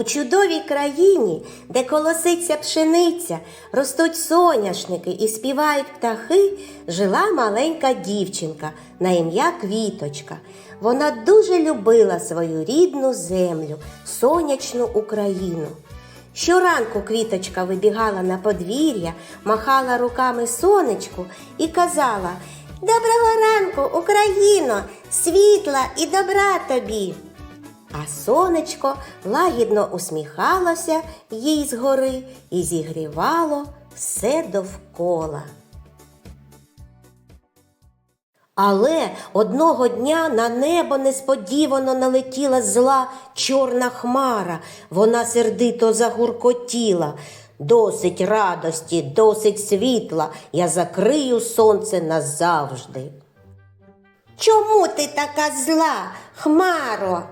У чудовій країні, де колоситься пшениця, ростуть соняшники і співають птахи, жила маленька дівчинка на ім'я Квіточка. Вона дуже любила свою рідну землю, сонячну Україну. Щоранку квіточка вибігала на подвір'я, махала руками сонечку і казала Доброго ранку, Україно, світла і добра тобі. А сонечко лагідно усміхалося їй згори і зігрівало все довкола. Але одного дня на небо несподівано налетіла зла чорна хмара. Вона сердито загуркотіла. Досить радості, досить світла. Я закрию сонце назавжди. Чому ти така зла, Хмаро?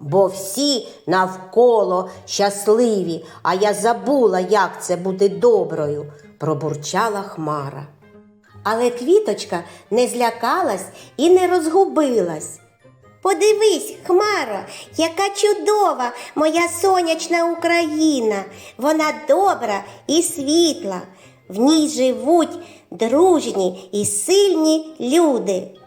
Бо всі навколо щасливі, а я забула, як це бути доброю, пробурчала Хмара. Але квіточка не злякалась і не розгубилась. Подивись, Хмаро, яка чудова моя сонячна Україна. Вона добра і світла. В ній живуть дружні і сильні люди.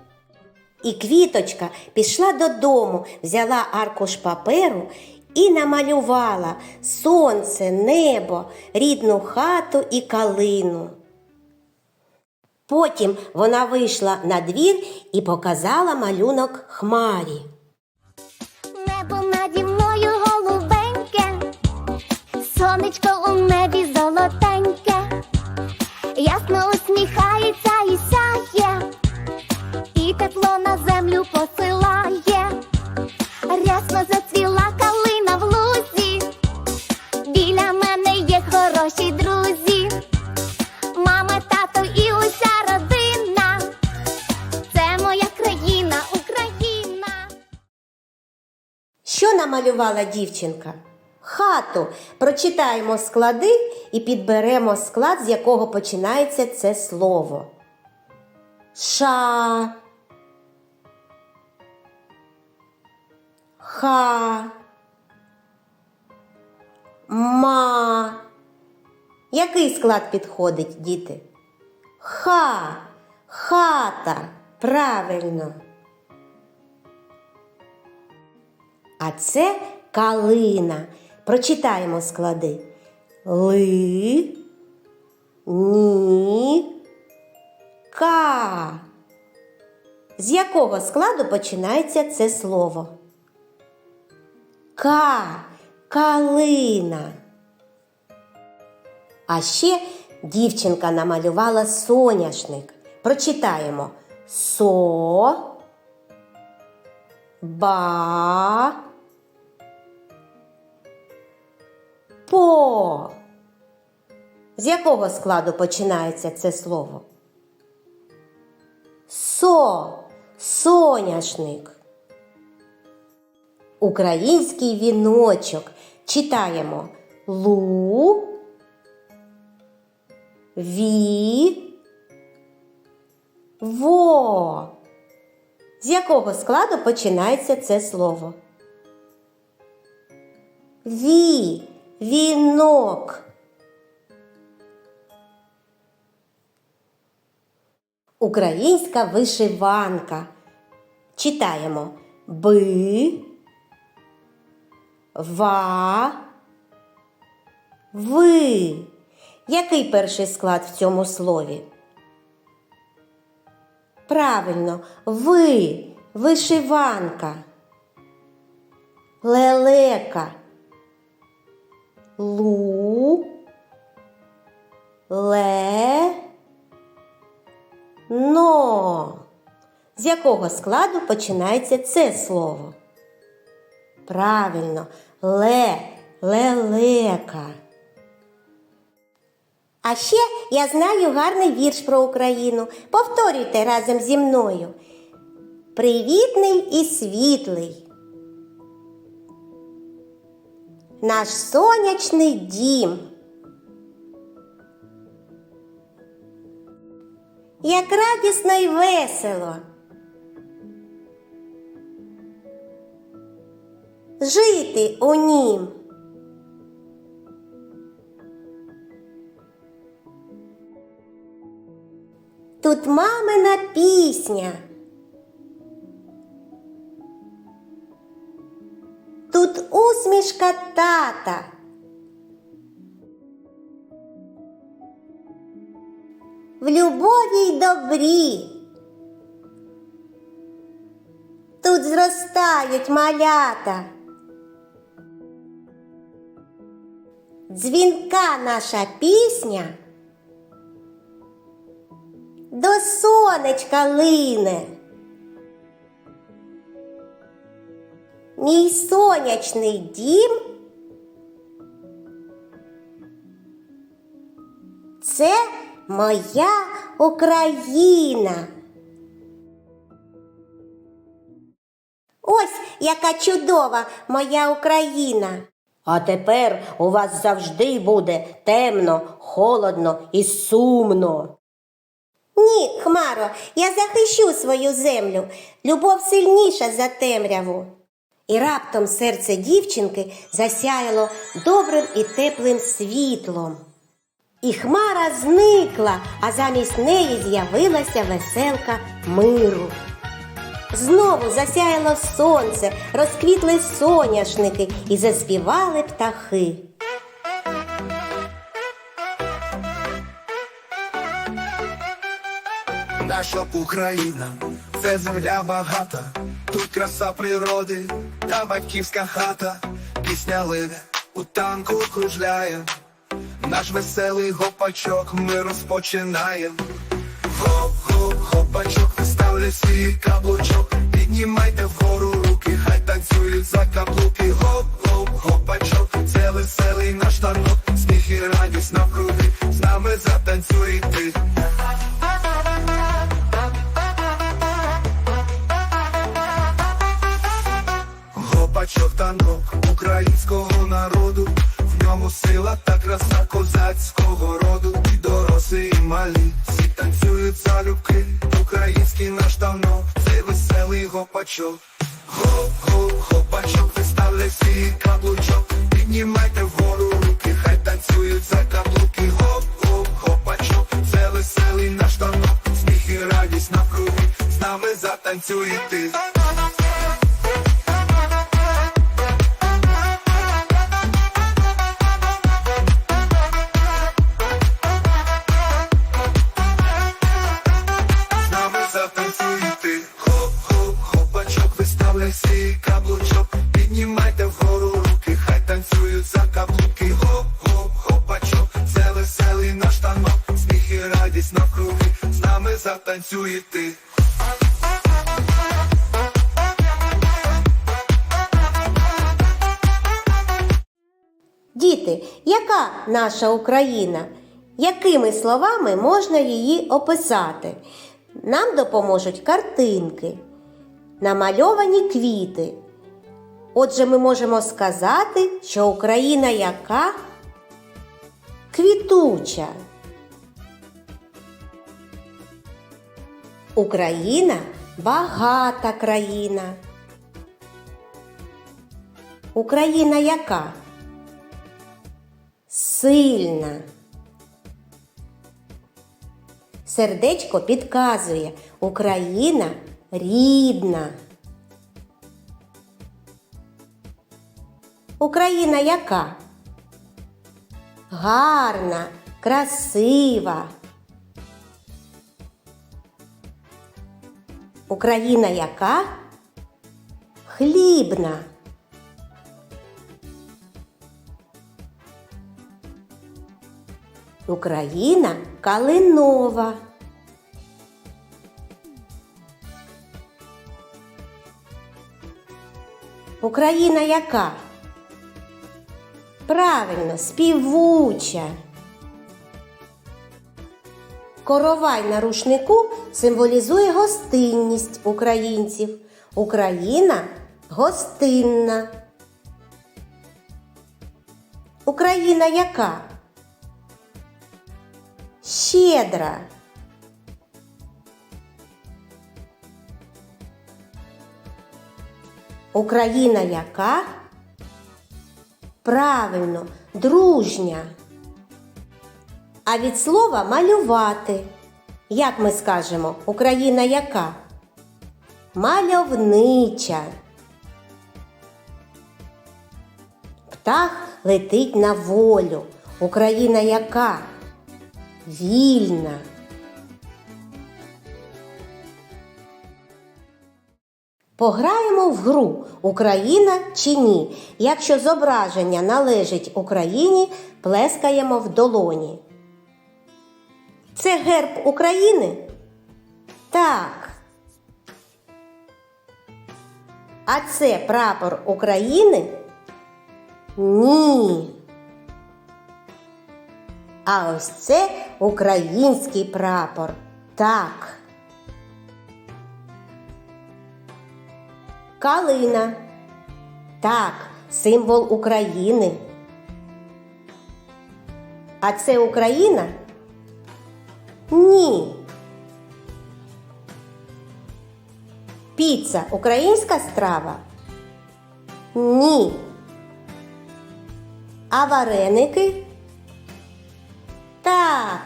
І квіточка пішла додому, взяла аркуш паперу і намалювала сонце, небо, рідну хату і калину. Потім вона вийшла на двір і показала малюнок хмарі. Небо наді мною голубеньке, сонечко у небі золотеньке, ясно усміхається намалювала дівчинка? Хату. Прочитаємо склади і підберемо склад, з якого починається це слово. Ша. Ха. Ма. Який склад підходить, діти? Ха. Хата. Правильно. А це калина. Прочитаємо склади. Ли, ні, ка. З якого складу починається це слово? Ка. Калина. А ще дівчинка намалювала соняшник. Прочитаємо со. Ба. По. З якого складу починається це слово? Со. Соняшник. Український віночок. Читаємо лу. Ві. Во. З якого складу починається це слово? Ві. Вінок. Українська вишиванка. Читаємо би. Ва. Ви. Який перший склад в цьому слові? Правильно, ви, вишиванка, лелека, лу, ле, но. З якого складу починається це слово? Правильно, ле, лелека. А ще я знаю гарний вірш про Україну. Повторюйте разом зі мною. Привітний і світлий. Наш сонячний дім. Як радісно й весело. жити у нім. Тут мамина пісня. Усмішка тата. В любові й добрі. Тут зростають малята. Дзвінка наша пісня до сонечка лине. Мій сонячний дім це моя Україна. Ось яка чудова моя Україна. А тепер у вас завжди буде темно, холодно і сумно. Ні, Хмаро, я захищу свою землю. Любов сильніша за темряву. І раптом серце дівчинки засяяло добрим і теплим світлом. І хмара зникла, а замість неї з'явилася веселка миру. Знову засяяло сонце, розквітли соняшники і заспівали птахи. Наша Україна це земля багата, краса природи та батьківська хата, пісня лине у танку кружляє, наш веселий гопачок ми розпочинаємо. Гоп-гоп, гопачок, виставляй свій каблучок, піднімайте вгору руки, хай танцюють за каблуки. Гоп-гоп, гопачок, це веселий наш танок, сміх і радість навкруги, з нами затанцюй ти. Танок українського народу, в ньому сила та краса козацького роду, і дорослі, і малі, всі танцюють залюбки, український наш танок, цей веселий гопачок. Гоп-гоп, гопачок, виставляй свій каблучок, піднімайте вгору руки, хай танцюють за каблуки. Гоп-гоп, гопачок, це веселий наш танок, сміх і радість навкруги, з нами затанцюй ти. Хопачок, каблучок, піднімайте вгору руки, хай танцюють за каблуки, хоп-хоп, хопачок, це веселий наш танок, сміх і радість навкруги, з нами затанцюйте. Діти, яка наша Україна? Якими словами можна її описати? Нам допоможуть картинки, намальовані квіти. Отже, ми можемо сказати, що Україна яка? Квітуча. Україна багата країна. Україна яка? Сильна. Сердечко підказує Україна рідна. Україна яка? Гарна, красива. Україна яка? Хлібна. Україна калинова. Україна яка? Правильно, співуча. Коровай на рушнику символізує гостинність українців. Україна гостинна. Україна яка? Щедра. Україна яка? Правильно, дружня. А від слова малювати. Як ми скажемо, Україна яка? Мальовнича. Птах летить на волю. Україна яка? Вільна. Пограємо в гру Україна чи ні. Якщо зображення належить Україні, плескаємо в долоні. Це герб України? Так. А це прапор України? Ні. А ось це український прапор. Так. Калина. Так, символ України. А це Україна? Ні. Піца українська страва? Ні. А вареники? Так.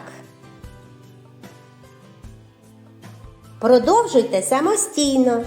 Продовжуйте самостійно.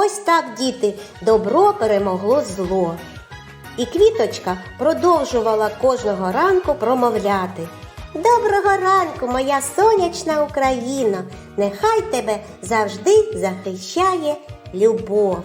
Ось так, діти, добро перемогло зло. І квіточка продовжувала кожного ранку промовляти. Доброго ранку, моя сонячна Україна! Нехай тебе завжди захищає любов.